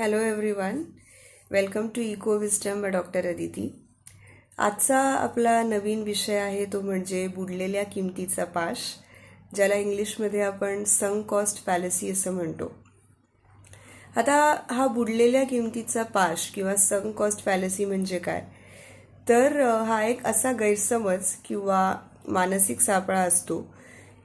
Hello everyone welcome to Eco Wisdom by doctor Aditi आजचा आपला नवीन विषय आहे तो म्हणजे बुडलेल्या किमतीचा पाश ज्याला इंग्लिशमध्ये आपण संग कॉस्ट पॅलेसी असं म्हणतो. आता हा बुडलेल्या किमतीचा पाश किंवा संग कॉस्ट पॅलेसी म्हणजे काय? तर हा एक असा गैरसमज किंवा मानसिक सापळा असतो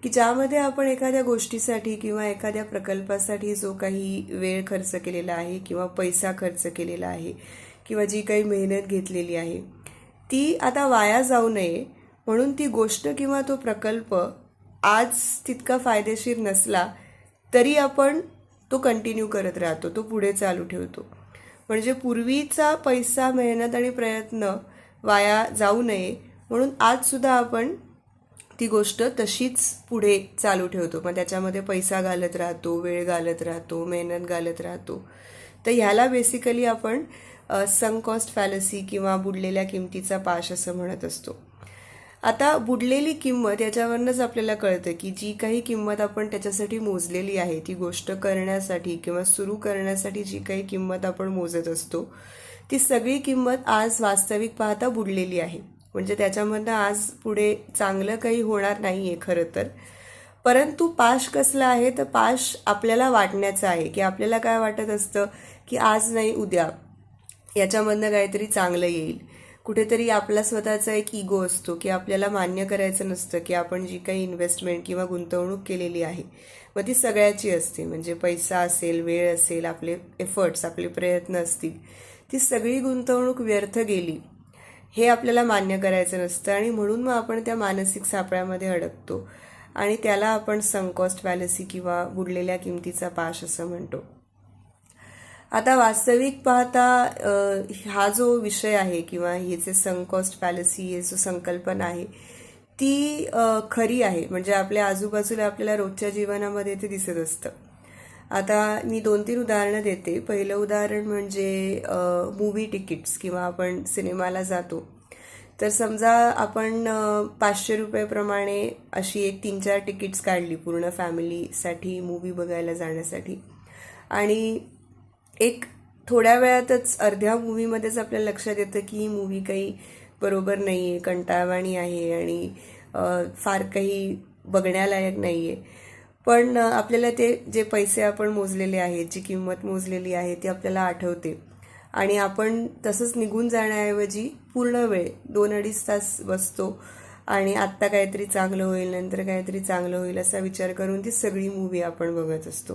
की ज्यामध्ये आपण एखाद्या गोष्टीसाठी किंवा एखाद्या प्रकल्पासाठी जो काही वेळ खर्च केलेला आहे किंवा पैसा खर्च केलेला आहे किंवा जी काही मेहनत घेतलेली आहे ती आता वाया जाऊ नये. म्हणून ती गोष्ट किंवा तो प्रकल्प आज तितका फायदेशीर नसला तरी आपण तो कंटिन्यू करत राहतो तो पुढे चालू ठेवतो. म्हणजे पूर्वीचा पैसा मेहनत आणि प्रयत्न वाया जाऊ नये. म्हणून आजसुद्धा आपण ती गोष्ट तशीच पुढे चालू ठेवतो. मग त्याच्यामध्ये पैसा घालत राहतो वेळ घालत राहतो मेहनत घालत राहतो. तर ह्याला बेसिकली आपण सं कॉस्ट फॅलसी किंवा बुडलेल्या किमतीचा पाश असं म्हणत असतो. आता बुडलेली किंमत याच्यावरनंच आपल्याला कळतं की जी काही किंमत आपण त्याच्यासाठी मोजलेली आहे ती गोष्ट करण्यासाठी किंवा सुरू करण्यासाठी जी काही किंमत आपण मोजत असतो ती सगळी किंमत आज वास्तविक पाहता बुडलेली आहे. म्हणजे त्याच्यामधनं आज पुढे चांगलं काही होणार नाही आहे खरं तर. परंतु पाश कसला आहे? तर पाश आपल्याला वाटण्याचं आहे. की आपल्याला काय वाटत असतं? की आज नाही उद्या. याच्यामधनं काहीतरी चांगलं येईल. कुठेतरी आपला स्वतःचा एक इगो असतो की आपल्याला मान्य करायचं नसतं की आपण जी काही इन्व्हेस्टमेंट किंवा गुंतवणूक केलेली आहे मग ती सगळ्याची असते. म्हणजे पैसा असेल वेळ असेल आपले एफर्ट्स आपले प्रयत्न असतील. ती सगळी गुंतवणूक व्यर्थ गेली. हे आपल्याला मान्य करायचं नसतं आणि म्हणून मग आपण त्या मानसिक सापळ्यामध्ये अडकतो. आणि त्याला आपण संकॉस्ट फॅलसी किंवा बुडलेल्या किमतीचा पाश असं म्हणतो. आता वास्तविक पाहता हा जो विषय आहे किंवा हे जे संकॉस्ट फॅलसी हे जो संकल्पना आहे ती खरी आहे. म्हणजे आपल्या आजूबाजूला आपल्याला रोजच्या जीवनामध्ये ते दिसत असतं. आता मी दोन तीन उदाहरणं देते. पहिलं उदाहरण म्हणजे मूवी तिकीट्स किंवा आपण सिनेमाला जातो. तर समजा आपण पाचशे रुपयेप्रमाणे अशी एक तीन चार तिकीट्स काढली पूर्ण फॅमिलीसाठी मूवी बघायला जाण्यासाठी. आणि एक थोड्या वेळातच अर्ध्या मूवीमध्येच आपल्याला लक्षात येतं की ही मूवी काही बरोबर नाही आहे कंटाळवाणी आहे आणि फार काही बघण्यालायक नाही आहे पण आपल्याला ते जे पैसे आपण मोजलेले आहेत जी किंमत मोजलेली आहे ती आपल्याला आठवते. आणि आपण तसंच निघून जाण्याऐवजी पूर्ण वेळ दोन अडीच तास बसतो. आणि आत्ता काहीतरी चांगलं होईल नंतर काहीतरी चांगलं होईल असा विचार करून ती सगळी मूवी आपण बघत असतो.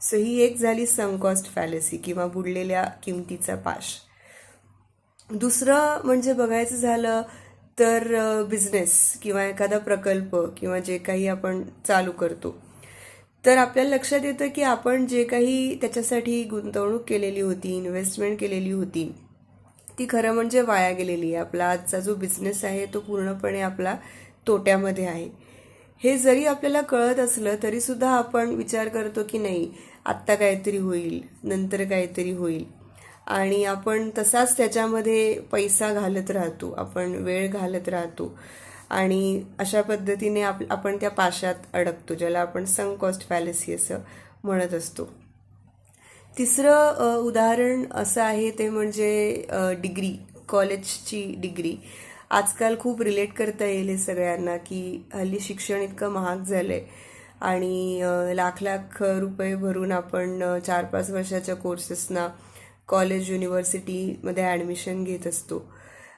सो ही एक झाली संकॉस्ट फॅलसी किंवा बुडलेल्या किमतीचा पाश. दुसरं म्हणजे बघायचं झालं तर बिझनेस किंवा एखादा प्रकल्प किंवा जे काही आपण चालू करतो. तर आपल्याला लक्षात येतं की आपण जे काही त्याच्यासाठी गुंतवणूक केलेली होती इन्व्हेस्टमेंट केलेली होती ती खरं म्हणजे वाया गेलेली आहे. आपला आजचा जो बिझनेस आहे तो पूर्णपणे आपला तोट्यामध्ये आहे. हे जरी आपल्याला कळत असलं तरीसुद्धा आपण विचार करतो की नाही आत्ता काहीतरी होईल नंतर काहीतरी होईल. आणि आपण तसाच त्याच्यामध्ये पैसा घालत राहतो आपण वेळ घालत राहतो. आणि अशा पद्धतीने आप आपण त्या पाशात अडकतो ज्याला आपण संक कॉस्ट फॅलसी असं म्हणत असतो. तिसरं उदाहरण असं आहे ते म्हणजे डिग्री कॉलेजची डिग्री आजकाल खूप रिलेट करता येईल हे सगळ्यांना की हल्ली शिक्षण इतकं महाग झालं आहे आणि लाख लाख रुपये भरून आपण चार पाच वर्षाच्या कोर्सेसना कॉलेज युनिव्हर्सिटीमध्ये ॲडमिशन घेत असतो.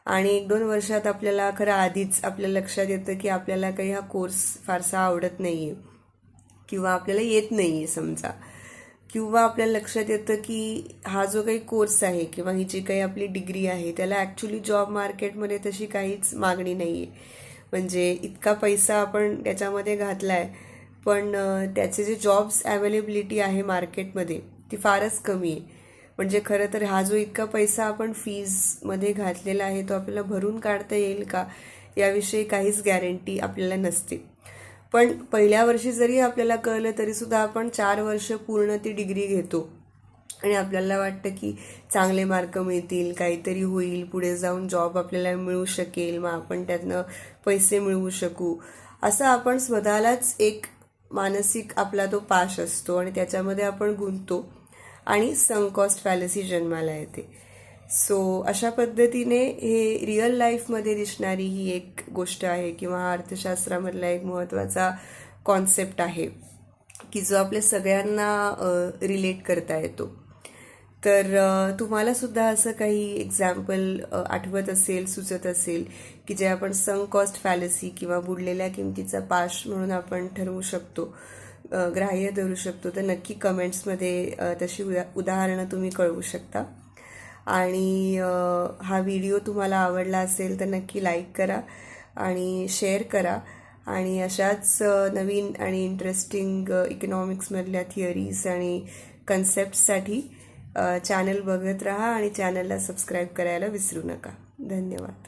आणि एक दोन वर्षात आपल्याला खरं आधीच आपल्या लक्षात येतं की आपल्याला काही हा कोर्स फारसा आवडत नाही आहे किंवा आपल्याला येत नाही आहे समजा. किंवा आपल्याला लक्षात येतं की हा जो काही कोर्स आहे किंवा ही जी काही आपली डिग्री आहे त्याला ॲक्च्युली जॉब मार्केटमध्ये तशी काहीच मागणी नाही आहे म्हणजे इतका पैसा आपण त्याच्यामध्ये घातला आहे पण त्याचे जे जॉब्स अवेलेबिलिटी आहे मार्केटमध्ये ती फारच कमी आहे म्हणजे खरं तर हा जो इतका पैसा आपण फीजमध्ये घातलेला आहे तो आपल्याला भरून काढता येईल का? याविषयी काहीच गॅरंटी आपल्याला नसते. पण पहिल्या वर्षी जरी आपल्याला कळलं तरीसुद्धा आपण चार वर्ष पूर्ण ती डिग्री घेतो. आणि आपल्याला वाटतं की चांगले मार्क मिळतील काहीतरी होईल पुढे जाऊन जॉब आपल्याला मिळू शकेल मग आपण त्यातनं पैसे मिळवू शकू. असं आपण स्वतःलाच एक मानसिक आपला तो पाश असतो आणि त्याच्यामध्ये आपण गुंततो. आणि संकॉस्ट फॅलसी जन्माला येते. सो अशा पद्धतीने हे रिअल लाईफमध्ये दिसणारी ही एक गोष्ट आहे किंवा हा अर्थशास्त्रामधला एक महत्त्वाचा कॉन्सेप्ट आहे की जो आपल्या सगळ्यांना रिलेट करता येतो. तर तुम्हालासुद्धा असं काही एक्झाम्पल आठवत असेल सुचत असेल की जे आपण संग कॉस्ट फॅलसी किंवा बुडलेल्या किमतीचा पाश म्हणून आपण ठरवू शकतो. ग्राह्य धरू शकतो तर नक्की कमेंट्समध्ये तशी उदा उदाहरणं तुम्ही कळवू शकता. आणि हा व्हिडिओ तुम्हाला आवडला असेल तर नक्की लाईक करा आणि शेअर करा. आणि अशाच नवीन आणि इंटरेस्टिंग इकॉनॉमिक्समधल्या थिअरीज आणि कन्सेप्टसाठी चॅनल बघत राहा आणि चॅनलला सबस्क्राईब करायला विसरू नका. धन्यवाद.